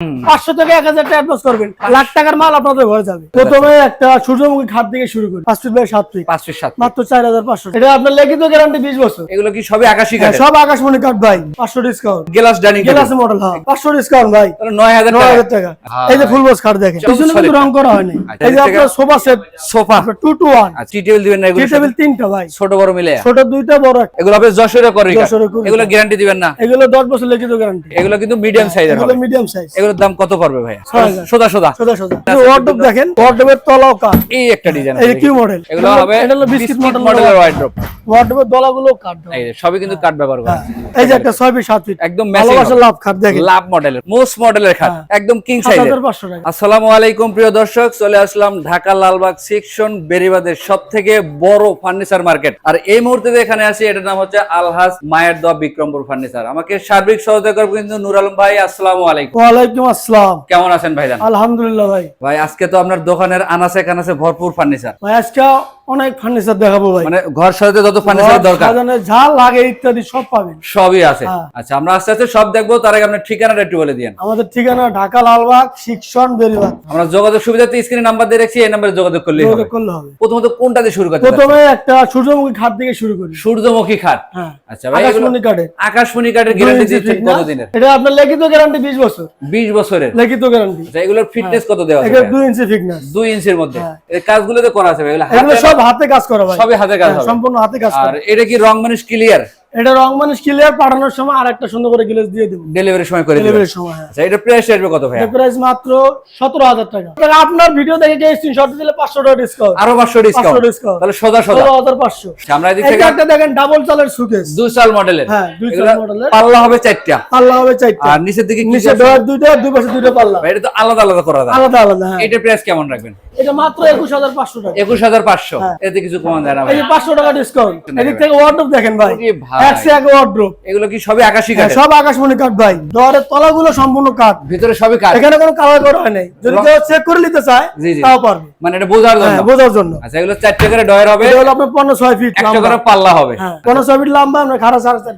পাঁচশো থেকে এক হাজার টাকা অ্যাডভান্স করবেন। লাখ টাকার মাল আপনাদের ঘরে যাবে। প্রথমে একটা সূর্যমুখী খাত থেকে শুরু করি। পাঁচ ফিট সাত ফিট। পাঁচ ফিট সাত মাত্র চার হাজার পাঁচশো এটা আপনার লিখিত গ্যারান্টি বিশ বছর। এগুলো কি সবই আকাশি হ্যাঁ, কাঠের? সব আকাশমণি কাঠ ভাই। পাঁচশো ডিসকাউন্ট গ্লাস ডাইনিং গেলাসে মডেল হ্যাঁ। পাঁচশো ডিসকাউন্ট ভাই। নয় হাজার নয় হাজার টাকা। হ্যাঁ, এই যে ফুল বক্স খাট দেখেন। পিছনে কিন্তু রং করা হয়নি। আচ্ছা, এই যে আপনার sofa set sofa two two one tea table দিবেন না টি টেবিল তিনটা ভাই। ছোট বড় মিলে। ছোট দুইটা বড় এগুলো আপনি যশোরে করে যশোরে। এগুলো গ্যারান্টি দিবেন না। এগুলো দশ বছর লিখিত গ্যারান্টি এগুলো কিন্তু মিডিয়াম সাইজের এগুলো মিডিয়াম সাইজ এগুলোর দাম কত পড়বে ভাই সোজা সোজা। সোজা সোজা। ওয়ার্ডরোব দেখেন ওয়ার্ডরোবের তলাও এই একটা ডিজাইন এই কিউ মডেল এগুলো হবে এটা হলো বিস্কিট মডেল মডেলের ওয়াইড্রপ ওয়ার্ডরোবের দলাগুলো দেওয়া। এই সবই কিন্তু কাঠ ব্যবহার করা। এই যে একটা ছয় ফিট সাত ফিট একদম লাভ খাট দেখেন। লাভ মডেলের মোস্ট মডেলের খাট হ্যাঁ। একদম কিং আসসালামু আলাইকুম প্রিয় দর্শক। চলে আসলাম ঢাকা লালবাগ সেকশন বেরিবাদের সব থেকে বড় ফার্নিচার মার্কেট আর এই মুহূর্তে যে এখানে আছি এটার নাম হচ্ছে আলহাজ মায়ের দোয়া বিক্রমপুর ফার্নিচার আমাকে সার্বিক সহযোগিতা করব কিন্তু নুর আলম ভাই আসসালামু আলাইকুম। ওয়ালাইকুম আসসালাম। কেমন আছেন ভাই আলহামদুলিল্লাহ ভাই। ভাই আজকে তো আপনার দোকানের আনাসে কানাসে ভরপুর ফার্নিচার। ভাই আজকে অনেক ফার্নিচার দেখাবো ভাই। মানে ঘর সাজাতে যত ফার্নিচার দরকার। যা লাগে ইত্যাদি সব পাবেন। সবই আছে। হ্যাঁ। আচ্ছা আমরা আস্তে আস্তে সব দেখব তার আগে আপনার ঠিকানাটা একটু বলে দিন আমাদের ঠিকানা ঢাকা লালবাগ শিক্ষণ বেরিবাদ আমরা যোগাযোগ সুবিধাতে স্ক্রিনে নাম্বার দিয়ে রাখছি এই নাম্বারে যোগাযোগ হবে। করলে হবে। প্রথমত কোনটা দিয়ে শুরু করতে প্রথমে একটা সূর্যমুখী খাট থেকে শুরু করি। সূর্যমুখী খাট। হ্যাঁ। আচ্ছা ভাই আকাশমণি কাঠে আকাশমণি কাঠের গ্যারান্টি দিচ্ছেন কত দিনের এটা আপনার লিখিত গ্যারান্টি বিশ বছর। বিশ বছরের। লিখিত গ্যারান্টি আচ্ছা এগুলোর ফিটনেস কত দেওয়া আছে এটা ভাইয়া? দুই ইঞ্চি ফিটনেস দুই ইঞ্চির মধ্যে। হ্যাঁ। এই কাজগুলো তো করা আছে ভাই, এগুলো হাতে সব হাতে কাজ করা ভাই। সবই হাতে কাজ হ্যাঁ, সম্পূর্ণ হাতে কাজ আর এটা কি রং মানুষ ক্লিয়ার এটা রং মানুষ ক্লিয়ার পাঠানোর সময় আর একটা সুন্দর করে দিয়ে দেবো। ডেলিভারির সময় করে ডেলিভারির সময় হ্যাঁ। আচ্ছা এটা প্রাইস আসবে কত ভাই প্রাইস মাত্র সতেরো হাজার টাকা। আপনার ভিডিও দেখে যে স্ক্রিনশট দিলে পাঁচশো টাকা ডিসকাউন্ট আরও পাঁচশো ডিসকাউন্ট পাঁচশো ডিসকাউন্ট তাহলে হাজার পাঁচশো। আচ্ছা, আমরা এদিক থেকে একটা দেখেন ডাবল চালের সুকেস দুই সাল মডেলের হ্যাঁ দুই চাল মডেলের পাল্লা হবে চারটা। পাল্লা হবে চারটা। আর নিচের দিকে নিচে দুইটা দুই পাশে দুইটা পাল্লা। এটা তো আলাদা আলাদা করা আলাদা আলাদা হ্যাঁ। এটার প্রাইস কেমন রাখবেন? এটা মাত্র টাকা। হ্যাঁ। এতে কিছু কমান যায় না ভাই এই যে পাঁচশো টাকা ডিসকাউন্ট এদিক থেকে ওয়ার্ডরোব দেখেন ভাই। ওরে এক ওয়ার্ডরোব এগুলো কি সবই আকাশি কাঠের? সব আকাশমণি কাঠ ভাই। ডয়ারের তলাগুলো সম্পূর্ণ কাঠ। ভিতরে সবই কাঠ। এখানে কোনো কালার করা হয় নাই। যদি কেউ চেক করে নিতে চায় জি, জি। তাও পারবে। মানে এটা বোঝার জন্য। হ্যাঁ বোঝার জন্য। আচ্ছা এগুলো ডয়ের হবে। আপনার ফিট লম্বা। করে পাল্লা হবে। ফিট লম্বা আমরা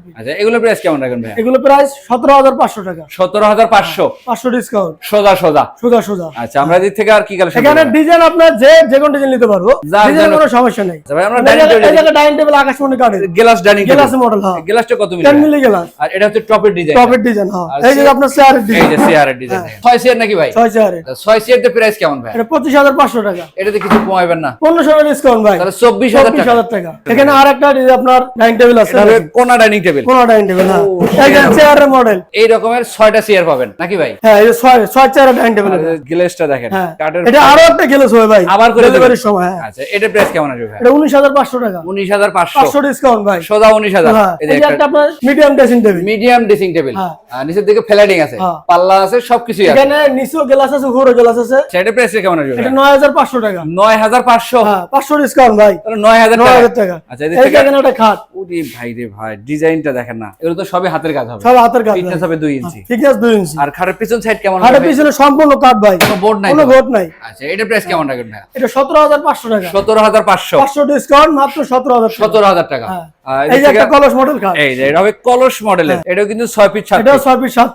ফিট আচ্ছা এগুলো প্রাইস কেমন রাখবেন ভাই এগুলো প্রাইস সতেরো হাজার পাঁচশো টাকা। সতেরো হাজার পাঁচশো। পাঁচশো ডিসকাউন্ট সোজা সোজা। সোজা সোজা। আচ্ছা আমরা এদিক থেকে আর কি কালেকশন এখানে ডিজাইন আপনার যে যে কোন ডিজাইন নিতে পারব। জন্য- কোনো সমস্যা নেই। ভাই আমরা ডাইনিং জায়গায়- এই টেবিল ডাইনিং টেবিল আকাশমণি কাঠের গ্লাস ডাইনিং গ্লাস মডেল হ্যাঁ। গ্লাসটা কত মিলি? Ten milli glass. আর এটা হচ্ছে টপের ডিজাইন টপের ডিজাইন হ্যাঁ। এই যে আপনার চেয়ারের এই ডিজাইন যে সিআরের ডিজাইন ছয় সিআর নাকি ভাই? ছয় চেয়ারে ছয় সিআর এর প্রাইস কেমন ভাই? এটা পঁচিশ হাজার পাঁচশো টাকা। এটাতে কিছু কমাইবেন না। পনেরোশো টাকা ডিসকাউন্ট ভাই। তাহলে চব্বিশ হাজার চব্বিশ টাকা হাজার টাকা। এখানে আর একটা ডিজাইন আপনার ডাইনিং টেবিল আছে। কোনা ডাইনিং টেবিল কোনো ডাইনিং টেবিল হ্যাঁ। এই যে চেয়ারের মডেল এই রকমের ছয়টা সিআর পাবেন। নাকি ভাই? হ্যাঁ এই যে ছয় ছয় চেয়ারের ডাইনিং টেবিল গ্লেসটা দেখেন। হ্যাঁ। কাঠের এটা আরও একটা হবে ভাই। আবার করে? ডেলিভারির সময় হ্যাঁ। আচ্ছা এটার প্রাইস কেমন আসবে ভাই? এটা উনিশ হাজার পাঁচশো টাকা। উনিশ হাজার পাঁচশো। পাঁচশো ডিসকাউন্ট ভাই। সোজা উনিশ হাজার। হ্যাঁ। এই যে একটা আপনার medium dressing table medium dressing table হ্যাঁ। নিচের দিকে ফ্ল্যাটিং আছে। হ্যাঁ। পাল্লা আছে সবকিছুই আছে। এখানে নিচেও গ্লাস আছে উপরে গ্লাস আছে। সেটা প্রাইস কেমন আসবে এটা নয় হাজার পাঁচশো টাকা। নয় হাজার পাঁচশো? হ্যাঁ পাঁচশো ডিসকাউন্ট ভাই। তাহলে নয় হাজার নয় টাকা। আচ্ছা এই যে এখানে একটা খাট। ওরে ভাই রে ভাই ডিজাইনটা দেখেন না। এগুলো তো সবই হাতের কাজ হবে। সব হাতের কাজ ফিটনেস হবে দুই ইঞ্চি। ফিটনেস দুই ইঞ্চি। আর খাটের পিছন সাইড কেমন হবে পিছনে সম্পূর্ণ কাঠ ভাই। কোনো বোর্ড নাই কোনো? ভোট নাই। আচ্ছা এটা প্রাইস কেমন ভাই এটা সতেরো হাজার পাঁচশো টাকা। সতেরো হাজার পাঁচশো। পাঁচশো ডিসকাউন্ট মাত্র সতেরো হাজার টাকা। হ্যাঁ। এই যে একটা কলস মডেল এই যে এটা হবে কলস মডেলের এটাও কিন্তু ফিট। ছয় ফিট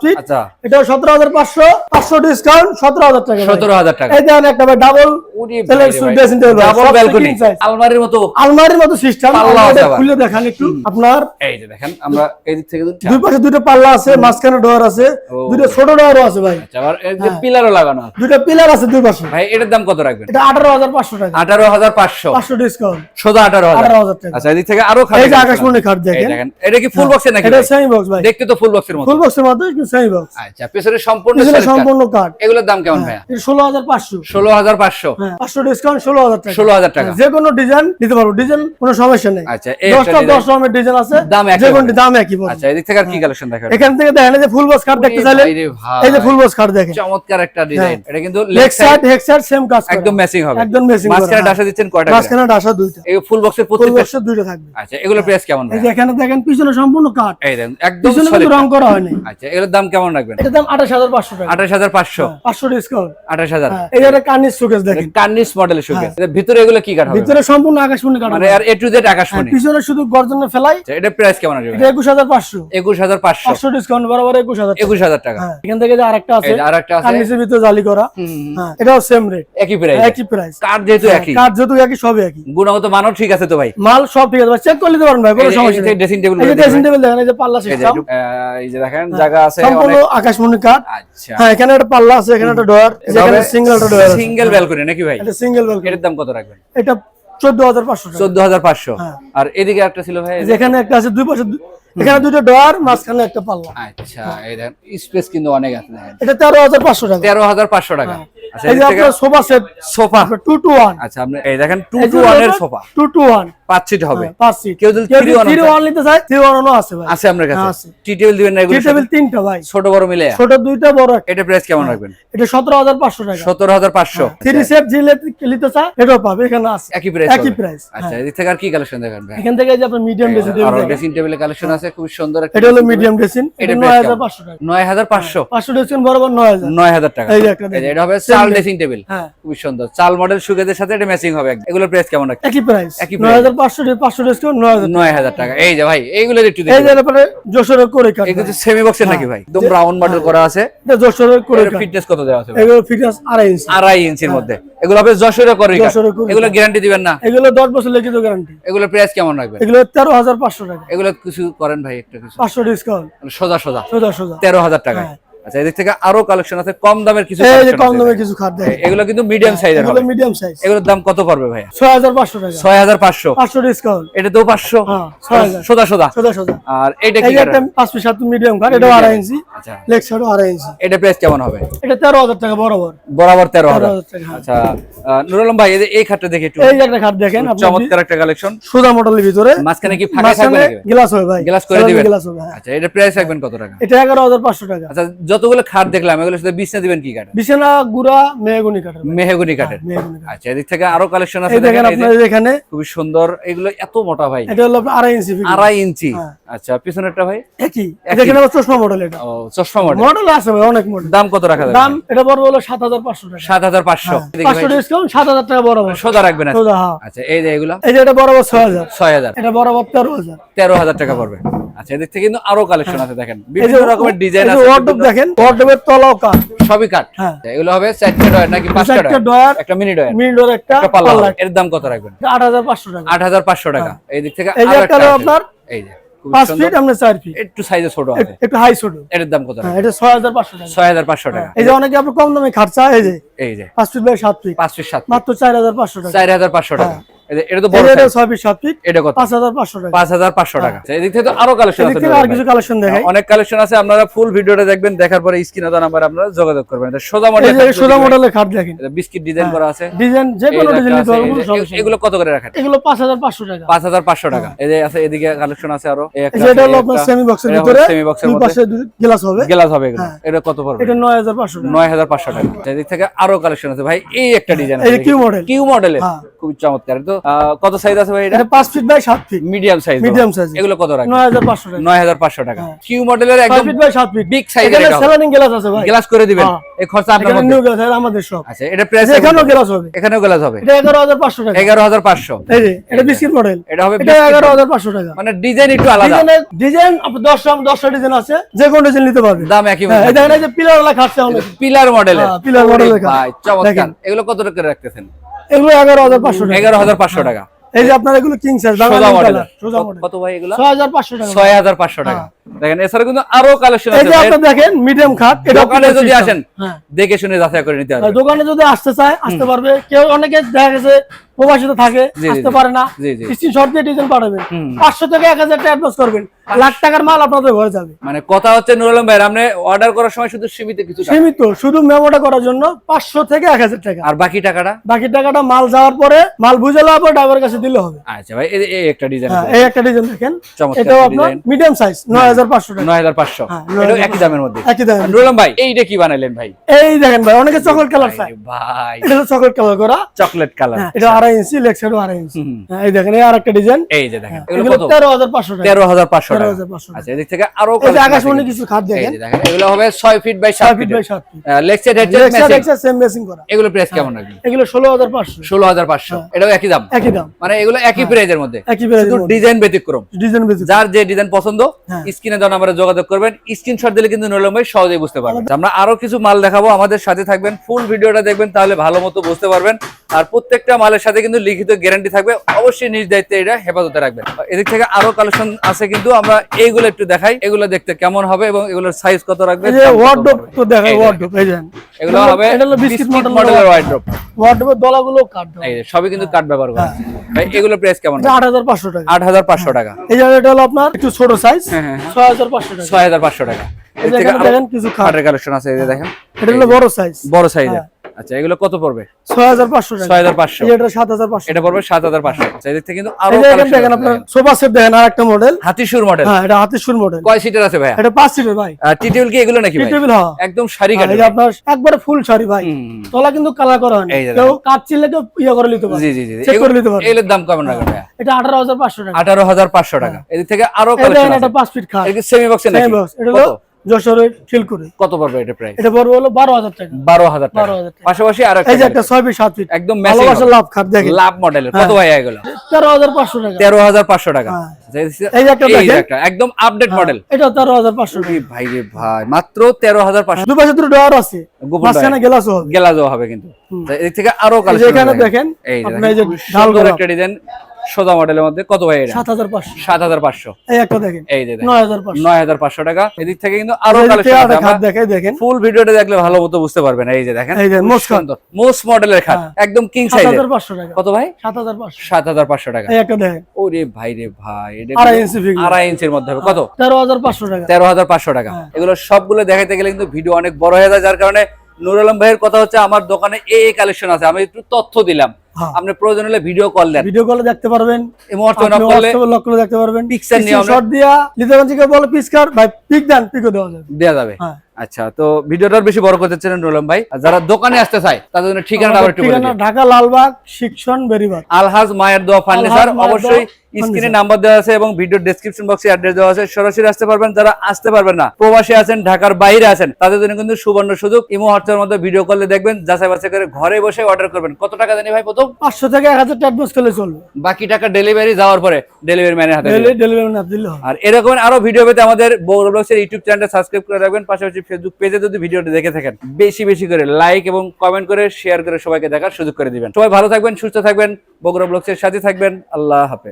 ফিট আচ্ছা। হাজার পাঁচশো পাঁচশো ডিসকাউন্ট সতেরো হাজার টাকা। ভাই। সতেরো হাজার টাকা। এই একটা ডাবল king size। আলমারির মতো। আলমারির মতো সিস্টেম খুলে দেখান একটু। আপনার এই যে দেখেন আমরা এই দিক থেকে দুই পাশে দুটো পাল্লা আছে মাঝখানে ডোর আছে। দুটো ছোট ডোরও আছে ভাই। আচ্ছা আবার এই যে হ্যাঁ। পিলারও লাগানো আছে। দুটো পিলার আছে দুই পাশে। ভাই এটার দাম কত? রাখবেন? এটা টাকা। ডিসকাউন্ট সোজা আঠারো হাজার। টাকা। আচ্ছা এদিক থেকে আরও খাট এই যে আকাশমণি খাট দেখেন। দেখেন এটা কি ফুল বক্সের নাকি এটা সেমি বক্স ভাই। দেখতে তো ফুল বক্সের মতো। ফুল বক্সের মধ্যে কিন্তু সেমি বক্স আচ্ছা পেছনে সম্পূর্ণ। সম্পূর্ণ এগুলোর দাম কেমন হ্যাঁ পাঁচশো। ডিসকাউন্ট ষোলো হাজার টাকা। ষোলো হাজার টাকা। যে কোনো ডিজাইন নিতে পারব। ডিজাইন কোনো সমস্যা নেই। আচ্ছা রকমের ডিজাইন আছে। দাম একই যে কোনো দাম একই পড়বে আচ্ছা এদিক থেকে আর কি কালেকশন দেখাবেন এখান থেকে দেখেন যে ফুল বক্স দেখতে চাইলে। এই যে ফুল বক্স দেখেন। চমৎকার একটা ডিজাইন এটা কিন্তু leg leg side head same কাজ। একদম ম্যাচিং হবে। একদম করা, মাঝখানে হ্যাঁ। ডাসা দিচ্ছেন কয়টা? মাঝখানে ডাসা দুইটা। এই ফুল বক্সের ফুল প্রত্যেকটা বক্সের দুইটা থাকবে। আচ্ছা এগুলোর প্রাইস কেমন এই যে এখানে দেখেন পিছনে সম্পূর্ণ কাঠ এই দেখেন একদম পিছনে কিন্তু রং করা হয়নি। আচ্ছা এগুলোর দাম কেমন রাখবেন? এটার দাম আঠাশ হাজার পাঁচশো টাকা। আঠাশ হাজার পাঁচশো। পাঁচশো ডিসকাউন্ট আঠাশ হাজার। হ্যাঁ এই একটা কার্নিশ শোকেস দেখেন। কার্নিস মডেলের সুকেস ভিতরে এগুলো কি কাঠ হবে? ভিতরে সম্পূর্ণ আকাশমণি কাঠ মানে আর এ টু জেড আকাশমণি। পিছনে শুধু গর্জনে ফেলাই। আচ্ছা এটা প্রাইস কেমন আসবে এটা একুশ হাজার পাঁচশো। একুশ হাজার পাঁচশো। পাঁচশো ডিসকাউন্ট বরাবর একুশ হাজার একুশ হাজার টাকা। হ্যাঁ এখান থেকে যে আরেকটা আছে আরেকটা আছে। কার্নিসের ভিতরে জালি করা। হ্যাঁ এটাও সেম রেট একই প্রাইস একই প্রাইস কাঠ যেহেতু একই। কাঠ যেহেতু একই সবই একই। গুণগত মানও ঠিক আছে তো ভাই। মাল সব ঠিক আছে চেক করে নিতে পারেন ভাই কোনো সমস্যা নেই। ড্রেসিং টেবিল এই যে ড্রেসিং টেবিল দেখেন। এই যে পাল্লা সিস্টেম এই যে দেখেন জায়গা আছে সম্পূর্ণ আকাশমণি কাঠ। আচ্ছা। হ্যাঁ এখানে একটা পাল্লা আছে এখানে একটা ডয়ার এখানে সিঙ্গেল একটা ডয়ার সিঙ্গেল ব্যালকনি নাকি ভাই? এটা সিঙ্গেল ব্যালকনি এটার দাম কত রাখবেন? এটা চোদ্দ হাজার পাঁচশো টাকা। চোদ্দ হাজার পাঁচশো। হ্যাঁ। আর এদিকে একটা ছিল ভাই এই যে এখানে একটা আছে দুই পাশে এখানে দুটো ডয়ার মাঝখানে একটা পাল্লা। আচ্ছা এই দেখেন স্পেস কিন্তু অনেক আছে এটা তেরো হাজার পাঁচশো টাকা। তেরো হাজার পাঁচশো টাকা। এই যে আপনার sofa set. Sofa. Two two one আচ্ছা আপনি এই দেখেন টু টু এর সোফা। টু টু ওয়ান পাঁচ সিট হবে। পাঁচ সিট কেউ যদি কেউ three যদি one থ্রি চায়? ওয়ান নিতে চায় থ্রি ওয়ানও আছে ভাই। আছে আপনার হ্যাঁ, কাছে টি টেবিল দিবেন না টি টেবিল তিনটা ভাই। ছোট বড় মিলে। ছোট দুইটা বড় এটা প্রাইস কেমন রাখবেন? এটা সতেরো হাজার পাঁচশো টাকা। সতেরো হাজার পাঁচশো। থ্রি সেট যে নিতে চায় এটাও পাবে এখানে আছে। একই প্রাইস একই প্রাইস আচ্ছা এদিক থেকে আর কি কালেকশন দেখেন ভাই? এখান থেকে যে আপনার মিডিয়াম ড্রেসিং টেবিল আরও কালেকশন আছে খুব সুন্দর একটা এটা হলো মিডিয়াম ড্রেসিং এটা এটা নয় price হাজার কেমন? পাঁচশো টাকা। নয় হাজার পাঁচশো। পাঁচশো ড্রেসিং বরাবর নয় হাজার। নয় হাজার টাকা। এই যে একটা। এটা হবে Same চাল ড্রেসিং টেবিল হ্যাঁ। খুবই সুন্দর। চাল মডেল সুগেদের সাথে এটা ম্যাচিং হবে। এগুলোর প্রাইস কেমন একই প্রাইস একই নয় হাজার পাঁচশো পাঁচশো ডিসকাউন্ট নয় হাজার নয় হাজার টাকা। এই যে ভাই এইগুলোর একটু এই যে ব্যাপারে যশোরের করে কাট এগুলো সেমি বক্সের নাকি ভাই? একদম রাউন্ড মডেল করা আছে। এটা যশোরের করে ফিটনেস কত দেওয়া আছে এগুলো ফিটনেস আড়াই ইঞ্চি। আড়াই ইঞ্চির মধ্যে। এগুলো হবে যশোরে করে যশোরে এগুলো গ্যারান্টি দিবেন না? এগুলো দশ বছর লিখিত গ্যারান্টি এগুলো প্রাইস কেমন রাখবেন? এগুলো তেরো হাজার পাঁচশো টাকা। এগুলো কিছু করেন ভাই একটা কিছু। পাঁচশো ডিসকাউন্ট সোজা সোজা। সোজা সোজা। তেরো হাজার টাকা। হ্যাঁ। আচ্ছা এদিক থেকে আরও কালেকশন আছে কম দামের কিছু এই যে কম দামের কিছু খাট দেয় এগুলো কিন্তু মিডিয়াম সাইজের হবে। মিডিয়াম সাইজ এগুলোর দাম কত পড়বে ভাই ছয় হাজার পাঁচশো টাকা। ছয় হাজার পাঁচশো। পাঁচশো ডিসকাউন্ট এটা তো পাঁচশো? হ্যাঁ ছয় হাজার। সোজা সোজা। সোজা সোজা। আর এটা কি পাঁচ পিস সাত মিডিয়াম খাট এটা আড়াই ইঞ্চি আচ্ছা। আড়াই ইঞ্চি এটা প্রাইস কেমন হবে? এটা তেরো হাজার টাকা বরাবর। বরাবর তেরো হাজার। হ্যাঁ। আচ্ছা ভাই এই খাটটা দেখে একটু এই একটা খাট দেখেন চমৎকার একটা কালেকশন সোজা মডেলের ভিতরে মাঝখানে কি ফাঁকা থাকবে গ্লাস হবে ভাই। গ্লাস করে দিবেন? গ্লাস হবে হ্যাঁ। আচ্ছা এটা প্রাইস রাখবেন কত টাকা? এটা এগারো হাজার পাঁচশো টাকা। আচ্ছা যতগুলো খাট দেখলাম এগুলোর সাথে বিছনা দিবেন কি কাঠের বিছানা গুড়া মেহগুনি কাঠের মেহগুনি কাঠের। আচ্ছা এদিক থেকে আরও কালেকশন আছে দেখেন আপনার এখানে। খুবই সুন্দর। এগুলো এত মোটা ভাই। এটা হলো আড়াই ইঞ্চি আড়াই ইঞ্চি হ্যাঁ। আচ্ছা পিছনেরটা ভাই? একই। চশমা মডেল এটা। ও চশমা মডেল মডেল আছে ভাই অনেক মডেল দাম কত রাখা দাম এটা বড় হলো সাত হাজার পাঁচশো টাকা। সাত হাজার পাঁচশো। পাঁচশো ডিসকাউন্ট সাত হাজার টাকা বরাবর। সোজা রাখবেন সোজা হ্যাঁ। আচ্ছা এই যে এগুলো? এই যে এটা বরাবর ছয় হাজার। ছয় হাজার। এটা বরাবর তেরো হাজার। টাকা পড়বে। আচ্ছা এদিক থেকে কিন্তু আরও কালেকশন আছে দেখেন। বিভিন্ন রকমের ডিজাইন আছে ওয়ার্ডরোব দেখেন ওয়ার্ডরোবের তলাও কাঠ। সবই কাট হ্যাঁ। আচ্ছা, এগুলো হবে চারটে ডয়ার নাকি পাঁচটা ডয়ার? ডয়ার একটা মিনি ডয়ার। মিনিডোর একটা একটা পাল্লা এর দাম কত রাখবেন? আট হাজার পাঁচশো টাকা। আট হাজার পাঁচশো টাকা। এই দিক থেকে হ্যাঁ। আরও একটা। আপনার এই যে। পাঁচ ফিট আমরা ফিট। একটু সাইজে ছোট একটু হাই ছোট। এটার দাম কত? হ্যাঁ এটা ছয় হাজার পাঁচশো টাকা। ছয় হাজার পাঁচশো টাকা। এই যে অনেকে কম দামে এই যে। এই ফিট বাই ফিট। ফিট মাত্র টাকা। চার হাজার পাঁচশো টাকা। এই যে এটা তো বড় এটা কত? টাকা। টাকা। আচ্ছা, এদিক থেকে তো আরও কালেকশন আছে আর কিছু কালেকশন দেখাই। অনেক কালেকশন আছে আপনারা ফুল ভিডিওটা দেখবেন দেখার পরে স্ক্রিনে দেওয়া নাম্বার আপনারা যোগাযোগ করবেন। এটা সোজা মডেল সোজা মডেলের খাট দেখেন। বিস্কিট ডিজাইন করা আছে। ডিজাইন যে কোনো ডিজাইন নিতে আছে, পারব এই কোনো যে- সমস্যা নেই। এগুলো কত করে রাখেন? এগুলো পাঁচ হাজার পাঁচশো টাকা। এই যে আছে এদিকে কালেকশন আছে আরও। এটা হলো আপনার সেমি বক্সের ভিতরে semi box দুই পাশে গ্লাস হবে। গ্লাস হবে এগুলো। হ্যাঁ। এটা কত পড়বে? এটা নয় হাজার পাঁচশো টাকা। নয় হাজার পাঁচশো টাকা। এদিক থেকে আরও কালেকশন আছে। ভাই এই একটা ডিজাইন কিউ মডেল কিউ মডেলের হ্যাঁ। খুব চমৎকার। তো কত সাইজ আছে ভাই এটা? এটা পাঁচ ফিট বাই সাত feet medium size Medium size। এগুলো কত হাজার পাঁচশো টাকা। নয় হাজার পাঁচশো টাকা। হ্যাঁ। কিউ মডেলের ছয় একদম ফিট বাই সাত ফিট বিগ এখানে এটা হবে। সেলারিং গ্লাস আছে ভাই। গ্লাস করে দিবেন। হ্যাঁ। এই খরচা আপনার মধ্যে। নিউ গ্লাস আমাদের সব আচ্ছা এটা প্রাইস এখানেও গ্লাস হবে। এখানেও গ্লাস হবে। এটা এগারো হাজার পাঁচশো টাকা। এগারো হাজার পাঁচশো। এই যে এটা বিস্কিট মডেল এটা হবে এটা এগারো হাজার পাঁচশো টাকা। মানে ডিজাইন একটু আলাদা। ডিজাইনের ডিজাইন আপনার দশটা দশটা ডিজাইন আছে যে কোনো ডিজাইন নিতে পারবে দাম একই হ্যাঁ এই দেখেন এই যে পিলার খাটছে অনেক পিলার মডেলের হ্যাঁ, এর কাজ। ভাই চমৎকার। এগুলো কত টাকা রাখতেছেন? এগুলো এগারো হাজার পাঁচশো টাকা। এগারো হাজার পাঁচশো টাকা। এই যে আপনার এগুলো কিং সাইজ কত ভাই এগুলো? ছয় হাজার পাঁচশো টাকা। ছয় হাজার পাঁচশো টাকা। দেখেন এছাড়া কিন্তু আরও কালেকশন আছে এই যে। আপনি দেখেন মিডিয়াম খাট এটা দোকানে যদি আসেন হ্যাঁ। দেখে শুনে যাচাই করে নিতে হবে দোকানে যদি আসতে চায় আসতে পারবে। কেউ অনেকে দেখা গেছে প্রবাসীতে থাকে আসতে পারে না। স্ক্রিনশট দিয়ে ডিজাইন পাঠাবেন। হুম। পাঁচশো থেকে এক হাজার টাকা অ্যাডভান্স করবেন। লাখ টাকার মাল আপনাদের ঘরে যাবে। মানে কথা হচ্ছে নুর আলম ভাই আপনি অর্ডার করার সময় শুধু সীমিত কিছু টাকা। সীমিত শুধু মেমোটা করার জন্য পাঁচশো থেকে এক হাজার টাকা। আর বাকি টাকাটা? বাকি টাকাটা মাল যাওয়ার পরে মাল বুঝে যাওয়ার পর ড্রাইভারের কাছে দিলে হবে। আচ্ছা ভাই এই একটা ডিজাইন হ্যাঁ এই একটা ডিজাইন দেখেন। এটাও আপনার মিডিয়াম সাইজ নয় হাজার পাঁচশো টাকা। নয় হাজার পাঁচশো। হ্যাঁ, এটাও একই দামের মধ্যে। একই দাম নুরুলাম ভাই এইটা কি বানাইলেন ভাই? এই দেখেন ভাই অনেকে চকলেট কালার চায়। ভাই। এটা চকলেট কালার করা। চকলেট কালার হ্যাঁ, এটা আড়াই ইঞ্চি লেগ সাইডও আড়াই ইঞ্চি। হ্যাঁ, এই দেখেন এই আর ডিজাইন এই যে দেখেন এগুলো টাকা। টাকা। আচ্ছা এদিক থেকে আরও এই আকাশমণি কিছু খাট দেখেন। হবে feet by feet leg side head same করা। প্রাইস কেমন রাখবেন। এটাও একই দাম? একই দাম। মানে এগুলো একই প্রাইজের মধ্যে। একই ডিজাইন ব্যতিক্রম। ডিজাইন বেশি যার যে ডিজাইন পছন্দ। স্ক্রিনে দেওয়া নাম্বারে যোগাযোগ করবেন। স্ক্রিনশট দিলে কিন্তু নরম ভাই সহজেই বুঝতে পারবেন। আমরা আরও কিছু মাল দেখাবো। আমাদের সাথে থাকবেন ফুল ভিডিওটা দেখবেন তাহলে ভালো মতো বুঝতে পারবেন। আর প্রত্যেকটা মালের সাথে কিন্তু লিখিত গ্যারান্টি থাকবে। অবশ্যই নিজ দায়িত্বে এটা হেফাজতে রাখবেন। এদিক থেকে আরও কালেকশন আছে কিন্তু আমরা এইগুলো একটু দেখাই। এগুলো দেখতে কেমন হবে এবং এগুলোর সাইজ কত রাখবে এগুলো হবে বিস্কিট বিস্কিট মডেল মডেলের ওয়াইড্রপ ওয়ার্ডরোবের দলাগুলো কাট এই সবই কিন্তু কাঠ ব্যবহার করা। হ্যাঁ। ভাই এগুলো প্রাইস কেমন? এটা আট হাজার পাঁচশো টাকা। আট হাজার পাঁচশো টাকা। এই যে এটা হলো আপনার একটু ছোট সাইজ হ্যাঁ, হ্যাঁ, ছয় হাজার পাঁচশো টাকা। ছয় হাজার পাঁচশো টাকা। এই দেখেন কিছু খাটের কালেকশন আছে এই দেখেন। এটা হলো বড় সাইজ বড় সাইজের আচ্ছা এগুলো কত পড়বে? ছয় হাজার পাঁচশো টাকা। ছয় হাজার পাঁচশো। এই যে এটা সাত হাজার পাঁচশো। এটা পড়বে সাত হাজার পাঁচশো। আচ্ছা এদিক থেকে কিন্তু আরও এখানে দেখেন আপনার সোফা সেট দেখেন আর একটা মডেল হাতিশুর মডেল হ্যাঁ এটা হাতের সুর মডেল কয় সিটের আছে ভাইয়া? এটা পাঁচ সিটের ভাই। টি টেবিল কি এগুলো নাকি ভাই? টেবিল হ্যাঁ। একদম সারি হ্যাঁ, কাটে যে আপনার একবারে ফুল শাড়ি ভাই। তলা কিন্তু কালার করা হয় না। এই যে কেউ কাট চিনলে কেউ ইয়ে করে নিতে পারে। জি জি জি চেক করে নিতে পারে। এগুলোর দাম কেমন রাখবেন ভাইয়া? এটা আঠারো হাজার পাঁচশো টাকা। আঠারো হাজার পাঁচশো টাকা। এদিক থেকে আরও কালেকশন আছে। পাঁচ ফিট খাট। এটা সেমি বক্সে নাকি? Same box, এটা যশোরের শিলকুড়ি। কত পড়বে এটা প্রাইস এটা পড়বে হলো বারো হাজার টাকা। বারো হাজার টাকা। 12,000 টাকা। পাশাপাশি আর এই যে একটা ছয় ফিট সাত ফিট একদম লাভ খাট দেখেন। লাভ মডেলের কত হ্যাঁ। ভাইয়া এগুলো? তেরো হাজার পাঁচশো টাকা। তেরো হাজার পাঁচশো টাকা। হ্যাঁ। এই যে- একটা এই যে একটা, একদম আপডেট মডেল এটা তেরো হাজার পাঁচশো টাকা। ভাই রে ভাই মাত্র তেরো হাজার পাঁচশো দুপাশে দুটো ডোয়ার আছে। মাঝখানে গ্লাসও হবে। হবে কিন্তু। এদিক থেকে আরও কালেকশন এখানে দেখেন এই যে এই যে ঢাল একটা ডিজাইন সোজা মডেলের মধ্যে কত ভাই এটা? সাত হাজার পাঁচশো। সাত হাজার পাঁচশো। এই একটা দেখেন। এই যে দেখেন, নয় হাজার পাঁচশো। নয় হাজার পাঁচশো টাকা। এদিক থেকে কিন্তু আরও কালেকশন খাট দেখেন। ফুল ভিডিওটা দেখলে ভালো মতো বুঝতে পারবেন। এই যে দেখেন এই যে খুব মোস্ট সুন্দর। মডেলের খাট। হ্যাঁ। একদম কিং সাইজের পাঁচশো টাকা। কত ভাই? সাত হাজার পাঁচশো। সাত হাজার পাঁচশো টাকা। এই একটা দেখেন। ওরে ভাই রে ভাই এটা আড়াই ইঞ্চি figure। আড়াই ইঞ্চির মধ্যে হবে। কত? তেরো হাজার পাঁচশো টাকা। তেরো হাজার পাঁচশো টাকা। হ্যাঁ। এগুলো সবগুলো দেখাইতে গেলে কিন্তু ভিডিও অনেক বড় হয়ে যায়। যার কারণে নুর আলম ভাইয়ের কথা হচ্ছে আমার দোকানে এই কালেকশন আছে। আমি একটু তথ্য দিলাম। হ্যাঁ। আপনি প্রয়োজন হলে ভিডিও কল দেন। ভিডিও কলে দেখতে পারবেন। করলে দেখতে পারবেন। Picture নিয়ে শর্ট দিয়া লিদাগঞ্জিকে বলে পিসকার ভাই পিক দেন পিকও দেওয়া যাবে। দেওয়া যাবে। হ্যাঁ। আচ্ছা তো ভিডিওটার বেশি বড় করতে চান নুর ভাই। আর যারা দোকানে আসতে চায় তাদের জন্য ঠিকানাটা আবার একটু ঠিকানা ঢাকা লালবাগ শিক্ষণ বেরিবাদ। আলহাজ মায়ের দোয়া ফার্নিচার অবশ্যই স্ক্রিনে নাম্বার দেওয়া আছে এবং ভিডিও ডেসক্রিপশন বক্সে অ্যাড্রেস দেওয়া আছে। সরাসরি আসতে পারবেন যারা আসতে পারবেন না প্রবাসী আছেন ঢাকার বাইরে আছেন তাদের জন্য কিন্তু সুবর্ণ সুযোগ। ইমো হোয়াটসঅ্যাপের মধ্যে ভিডিও কলে দেখবেন যাচাই বাছাই করে ঘরে বসে অর্ডার করবেন। কত টাকা জানি ভাই প্রথম? পাঁচশো থেকে এক হাজার ট্যাটবস করলে চলবে। বাকি টাকা ডেলিভারি যাওয়ার পরে ডেলিভারি ম্যানের হাতে। ডেলিভারি ম্যান দিলে আর এরকম আরও ভিডিও পেতে আমাদের বৌর ব্লগসের ইউটিউব চ্যানেলটা সাবস্ক্রাইব করে রাখবেন। পাশাপাশি ফেসবুক পেজে যদি ভিডিওটি দেখে থাকেন বেশি বেশি করে লাইক এবং কমেন্ট করে শেয়ার করে সবাইকে দেখার সুযোগ করে দিবেন। সবাই ভালো থাকবেন সুস্থ থাকবেন। বগুড়া ব্লগসের সাথে থাকবেন। আল্লাহ হাফেজ।